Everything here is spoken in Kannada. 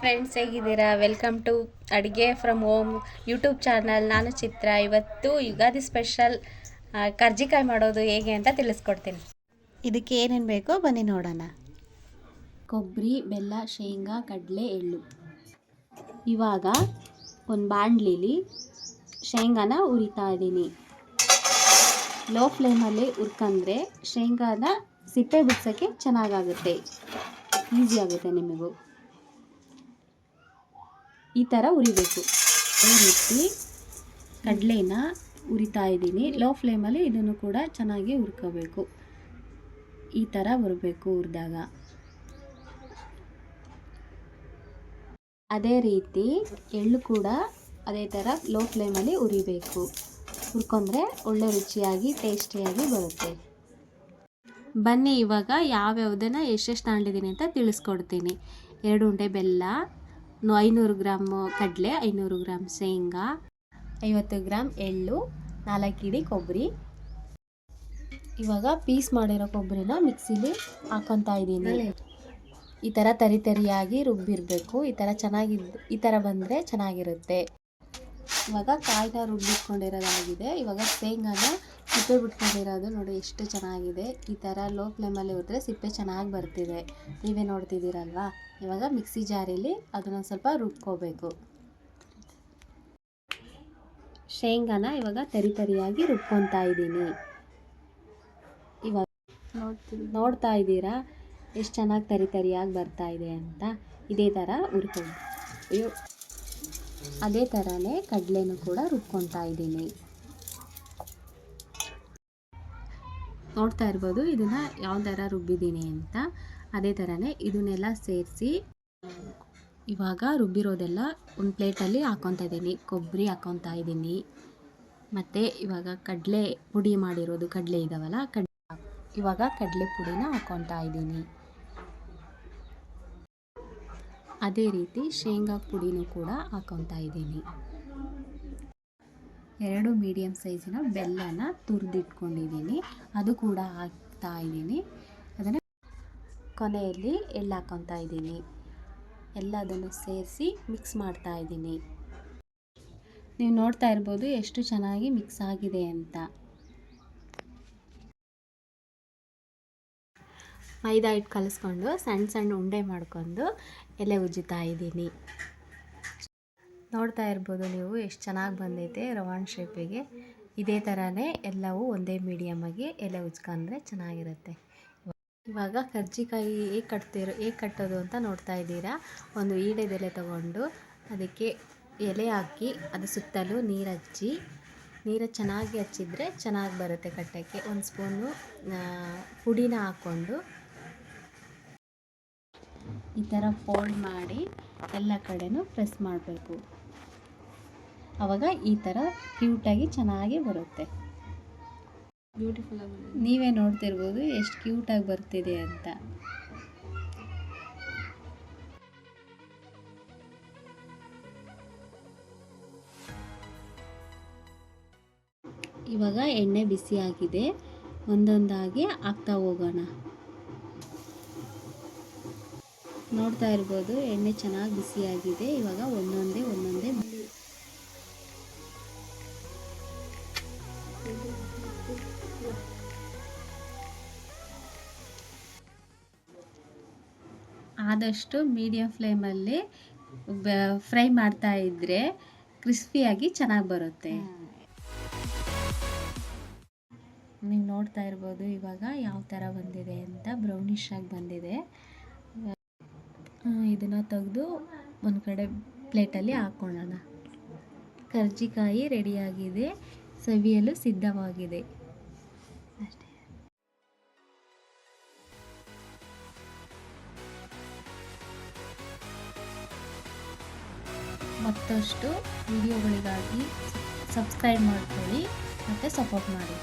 ಫ್ರೆಂಡ್ಸ್ ಹೇಗಿದ್ದೀರಾ? Welcome to Aduge from home YouTube channel ನಾನು ಚಿತ್ರ. ಇವತ್ತು ಯುಗಾದಿ ಸ್ಪೆಷಲ್ ಕರ್ಜಿಕಾಯಿ ಮಾಡೋದು ಹೇಗೆ ಅಂತ ತಿಳಿಸ್ಕೊಡ್ತೀನಿ. ಇದಕ್ಕೆ ಏನೇನು ಬೇಕೋ ಬನ್ನಿ ನೋಡೋಣ. ಕೊಬ್ಬರಿ ಬೆಲ್ಲ ಶೇಂಗಾ ಕಡಲೆ ಎಳ್ಳು. ಇವಾಗ ಒಂದು ಬಾಣಲಿಲಿ ಶೇಂಗಾನ ಉರಿತಾ ಇದ್ದೀನಿ. ಲೋ ಫ್ಲೇಮಲ್ಲಿ ಹುರ್ಕಂದ್ರೆ ಶೇಂಗಾನ ಸಿಪ್ಪೆ ಬಿಡ್ಸೋಕ್ಕೆ ಚೆನ್ನಾಗಾಗುತ್ತೆ. ಈಸಿ ಆಗುತ್ತೆ ನಿಮಗೂ. ಈ ಥರ ಉರಿಬೇಕು. ಈ ರೀತಿ ಕಡಲೆನ ಉರಿತಾ ಇದ್ದೀನಿ. ಲೋ ಫ್ಲೇಮಲ್ಲಿ ಇದನ್ನು ಕೂಡ ಚೆನ್ನಾಗಿ ಹುರ್ಕೋಬೇಕು. ಈ ಥರ ಬರಬೇಕು ಹುರಿದಾಗ. ಅದೇ ರೀತಿ ಎಳ್ಳು ಕೂಡ ಅದೇ ಥರ ಲೋ ಫ್ಲೇಮಲ್ಲಿ ಉರಿಬೇಕು. ಹುರ್ಕೊಂಡ್ರೆ ಒಳ್ಳೆ ರುಚಿಯಾಗಿ, ಟೇಸ್ಟಿಯಾಗಿ ಬರುತ್ತೆ. ಬನ್ನಿ, ಇವಾಗ ಯಾವ್ಯಾವುದನ್ನು ಎಷ್ಟೆಷ್ಟು ತಾಂಡಿದ್ದೀನಿ ಅಂತ ತಿಳಿಸ್ಕೊಡ್ತೀನಿ. ಎರಡು ಉಂಡೆ ಬೆಲ್ಲ ಐನೂರು ಗ್ರಾಮ್ ಕಡಲೆ, ಐನೂರು ಗ್ರಾಮ್ ಶೇಂಗಾ, ಐವತ್ತು ಗ್ರಾಮ್ ಎಳ್ಳು, ನಾಲ್ಕು ಇಡಿ ಕೊಬ್ಬರಿ. ಇವಾಗ ಪೀಸ್ ಮಾಡಿರೋ ಕೊಬ್ಬರಿನ ಮಿಕ್ಸಿಲಿ ಹಾಕೊತಾ ಇದ್ದೀನಿ. ಈ ಥರ ತರಿ ತರಿಯಾಗಿ ರುಬ್ಬಿರಬೇಕು. ಈ ಥರ ಚೆನ್ನಾಗಿದ್ದು ಈ ಥರ ಬಂದರೆ ಚೆನ್ನಾಗಿರುತ್ತೆ. ಇವಾಗ ಕಾಯಿನ ರುಬ್ಬಿಟ್ಕೊಂಡಿರೋದಾಗಿದೆ. ಇವಾಗ ಶೇಂಗಾನ ಸಿಪ್ಪೆ ಬಿಟ್ಕೊಂಡಿರೋದು ನೋಡಿ ಎಷ್ಟು ಚೆನ್ನಾಗಿದೆ. ಈ ಥರ ಲೋ ಫ್ಲೇಮಲ್ಲಿ ಹೋದರೆ ಸಿಪ್ಪೆ ಚೆನ್ನಾಗಿ ಬರ್ತಿದೆ. ನೀವೇ ನೋಡ್ತಿದ್ದೀರಲ್ವಾ? ಇವಾಗ ಮಿಕ್ಸಿ ಜಾರಿಲಿ ಅದನ್ನು ಸ್ವಲ್ಪ ರುಬ್ಕೋಬೇಕು. ಶೇಂಗಾನ ಇವಾಗ ತರಿ ತರಿಯಾಗಿ ರುಬ್ಕೊತಾ ಇದ್ದೀನಿ. ಇವಾಗ ನೋಡ್ತಿ ಇದ್ದೀರಾ? ಎಷ್ಟು ಚೆನ್ನಾಗಿ ತರಿ ತರಿಯಾಗಿ ಬರ್ತಾ ಇದೆ ಅಂತ. ಇದೇ ಥರ ಹುರ್ಕೊಂಡು ಅಯ್ಯೋ. ಅದೇ ಥರನೇ ಕಡಲೆನೂ ಕೂಡ ರುಬ್ಕೊತಾ ಇದ್ದೀನಿ. ನೋಡ್ತಾ ಇರ್ಬೋದು. ಇದನ್ನು ಯಾವ ಥರ ರುಬ್ಬಿದ್ದೀನಿ ಅಂತ. ಅದೇ ಥರನೇ ಇದನ್ನೆಲ್ಲ ಸೇರಿಸಿ, ಇವಾಗ ರುಬ್ಬಿರೋದೆಲ್ಲ ಒಂದು ಪ್ಲೇಟಲ್ಲಿ ಹಾಕ್ಕೊತಾ ಇದ್ದೀನಿ. ಕೊಬ್ಬರಿ ಹಾಕ್ಕೊತಾ ಇದ್ದೀನಿ. ಮತ್ತು ಇವಾಗ ಕಡಲೆ ಪುಡಿ ಮಾಡಿರೋದು, ಕಡಲೆ ಇದಾವಲ್ಲ ಕಡ್ ಇವಾಗ ಕಡಲೆ ಪುಡಿನ ಹಾಕ್ಕೊತಾ ಇದ್ದೀನಿ. ಅದೇ ರೀತಿ ಶೇಂಗಾ ಪುಡಿನೂ ಕೂಡ ಹಾಕ್ಕೊತಾ ಇದ್ದೀನಿ. ಎರಡು ಮೀಡಿಯಮ್ ಸೈಜಿನ ಬೆಲ್ಲನ ತುರಿದಿಟ್ಕೊಂಡಿದ್ದೀನಿ. ಅದು ಕೂಡ ಹಾಕ್ತಾ ಇದ್ದೀನಿ. ಅದನ್ನು ಕೊನೆಯಲ್ಲಿ ಎಳ್ಳು ಹಾಕ್ಕೊತಾ ಇದ್ದೀನಿ. ಎಲ್ಲದನ್ನು ಸೇರಿಸಿ ಮಿಕ್ಸ್ ಮಾಡ್ತಾ ಇದ್ದೀನಿ. ನೀವು ನೋಡ್ತಾ ಇರ್ಬೋದು ಎಷ್ಟು ಚೆನ್ನಾಗಿ ಮಿಕ್ಸ್ ಆಗಿದೆ ಅಂತ. ಮೈದಾ ಹಿಟ್ಟು ಕಲಿಸ್ಕೊಂಡು ಸಣ್ಣ ಸಣ್ಣ ಉಂಡೆ ಮಾಡ್ಕೊಂಡು ಎಲೆ ಉಜ್ಜುತ್ತಾ ಇದ್ದೀನಿ. ನೋಡ್ತಾ ಇರ್ಬೋದು ನೀವು, ಎಷ್ಟು ಚೆನ್ನಾಗಿ ಬಂದೈತೆ ರವಾನ್ ಶೇಪಿಗೆ. ಇದೇ ಥರನೇ ಎಲ್ಲವೂ ಒಂದೇ ಮೀಡಿಯಮಾಗಿ ಎಲೆ ಉಜ್ಕೊಂಡ್ರೆ ಚೆನ್ನಾಗಿರುತ್ತೆ. ಇವಾಗ ಕರ್ಜಿಕಾಯಿ ಹೇಗೆ ಕಟ್ತಿರೋ, ಹೇಗೆ ಕಟ್ಟೋದು ಅಂತ ನೋಡ್ತಾ ಇದ್ದೀರಾ? ಒಂದು ಈಡೆದೆಲೆ ತಗೊಂಡು ಅದಕ್ಕೆ ಎಲೆ ಹಾಕಿ ಅದು ಸುತ್ತಲೂ ನೀರು ಹಚ್ಚಿ, ನೀರು ಚೆನ್ನಾಗಿ ಹಚ್ಚಿದ್ರೆ ಚೆನ್ನಾಗಿ ಬರುತ್ತೆ ಕಟ್ಟೋಕ್ಕೆ. ಒಂದು ಸ್ಪೂನು ಪುಡಿನ ಹಾಕ್ಕೊಂಡು ಈ ಥರ ಫೋಲ್ಡ್ ಮಾಡಿ ಎಲ್ಲ ಕಡೆನೂ ಪ್ರೆಸ್ ಮಾಡಬೇಕು. ಆವಾಗ ಈ ಥರ ಕ್ಯೂಟಾಗಿ ಚೆನ್ನಾಗಿ ಬರುತ್ತೆ. ಬ್ಯೂಟಿಫುಲ್ ನೀವೇ ನೋಡ್ತಿರ್ಬೋದು ಎಷ್ಟು ಕ್ಯೂಟಾಗಿ ಬರ್ತಿದೆ ಅಂತ. ಇವಾಗ ಎಣ್ಣೆ ಬಿಸಿಯಾಗಿದೆ ಒಂದೊಂದಾಗಿ ಹಾಕ್ತಾ ಹೋಗೋಣ. ನೋಡ್ತಾ ಇರ್ಬೋದು ಎಣ್ಣೆ ಚೆನ್ನಾಗಿ ಬಿಸಿಯಾಗಿದೆ ಇವಾಗ ಒಂದೊಂದೇ ಒಂದೊಂದೇ ಆದಷ್ಟು ಮೀಡಿಯಂ ಫ್ಲೇಮಲ್ಲಿ ಫ್ರೈ ಮಾಡ್ತಾ ಇದ್ದರೆ ಕ್ರಿಸ್ಪಿಯಾಗಿ ಚೆನ್ನಾಗಿ ಬರುತ್ತೆ. ನೀವು ನೋಡ್ತಾ ಇರ್ಬೋದು ಇವಾಗ ಯಾವ ಥರ ಬಂದಿದೆ ಅಂತ ಬ್ರೌನಿಶ್ ಆಗಿ ಬಂದಿದೆ. ಇದನ್ನು ತೆಗೆದು ಒಂದು ಕಡೆ ಪ್ಲೇಟಲ್ಲಿ ಹಾಕ್ಕೊಳ್ಳೋಣ ಕರ್ಜಿಕಾಯಿ ರೆಡಿಯಾಗಿದೆ ಸವಿಯಲು ಸಿದ್ಧವಾಗಿದೆ. ಮತ್ತಷ್ಟು ವಿಡಿಯೋಗಳಿಗಾಗಿ ಸಬ್ಸ್ಕ್ರೈಬ್ ಮಾಡ್ಕೊಳ್ಳಿ ಮತ್ತು ಸಪೋರ್ಟ್ ಮಾಡಿ.